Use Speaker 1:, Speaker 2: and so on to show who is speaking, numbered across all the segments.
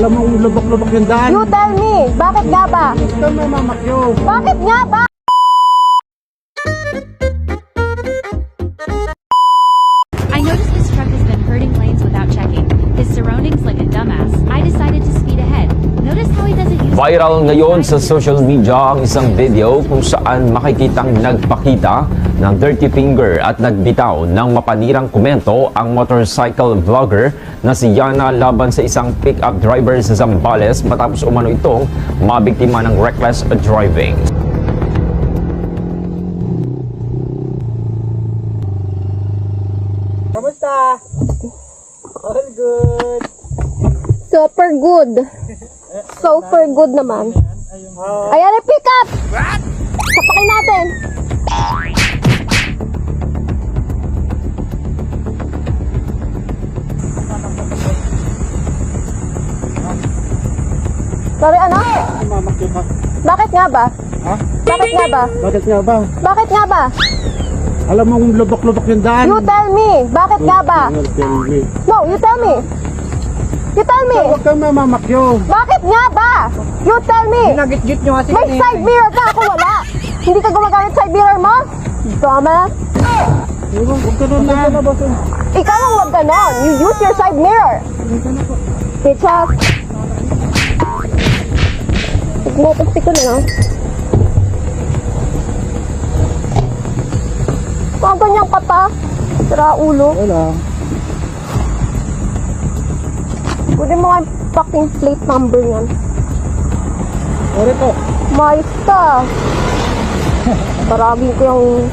Speaker 1: Alam mo, lubak-lubak yung daan.
Speaker 2: You tell me, bakit nga ba?
Speaker 1: Ito may mamakyo.
Speaker 2: Bakit nga ba?
Speaker 3: Viral ngayon sa social media ang isang video kung saan makikitang nagpakita ng dirty finger at nagbitaw ng mapanirang komento ang motorcycle vlogger na si Yana laban sa isang pickup driver sa Zambales matapos umano itong mabiktima ng reckless driving.
Speaker 1: Kamusta? All good.
Speaker 2: Super good. Super good naman. Ayan na, pick up! Sapakin natin. Sorry, ano? Bakit nga ba?
Speaker 1: Ha?
Speaker 2: Bakit nga ba?
Speaker 1: Bakit nga ba?
Speaker 2: Bakit nga ba?
Speaker 1: Alam mo, lubak-lubak yung daan.
Speaker 2: You tell me. Bakit nga ba? No, you tell me. You tell me.
Speaker 1: Huwag kang mamamakyo.
Speaker 2: Bakit nga ba? You tell me.
Speaker 1: Nagit-git nyo kasi
Speaker 2: May side mirror ka, ako wala. Hindi ka gumagamit side mirror mo? Dumbass.
Speaker 1: Huwag ka nun na.
Speaker 2: Ikaw ang wag ganon. You use your side mirror. Bitches. Nagmotastik ko na lang. Mga ganyang kata. Sira ulo.
Speaker 1: Wala.
Speaker 2: Pwede mo yung fucking plate number yan.
Speaker 1: Sorry po.
Speaker 2: Mais ka. Ko yung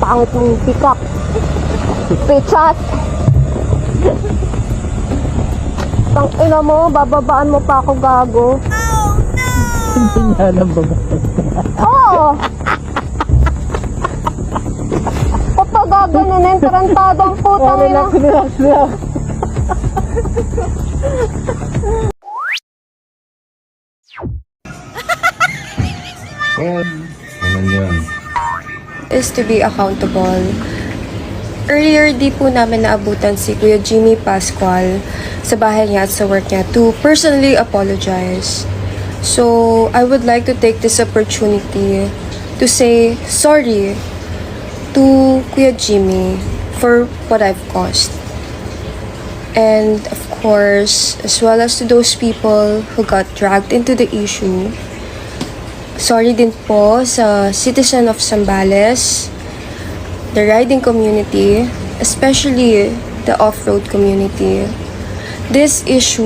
Speaker 2: pangit mong pick up. Bitches. Tang ina mo, bababaan mo pa ako gago.
Speaker 1: Hindi nga alam ba?
Speaker 2: Oo! Papagaganunin, tarantado ang putang ina.
Speaker 1: relax, relax. Ano yan?
Speaker 4: is to be accountable. Earlier, di po namin naabutan si Kuya Jimmy Pascual sa bahay niya at sa work niya to personally apologize. So, I would like to take this opportunity to say sorry to Kuya Jimmy for what I've caused. And of course, as well as to those people who got dragged into the issue, Sorry din po sa citizen of Zambales, the riding community, especially the off-road community. This issue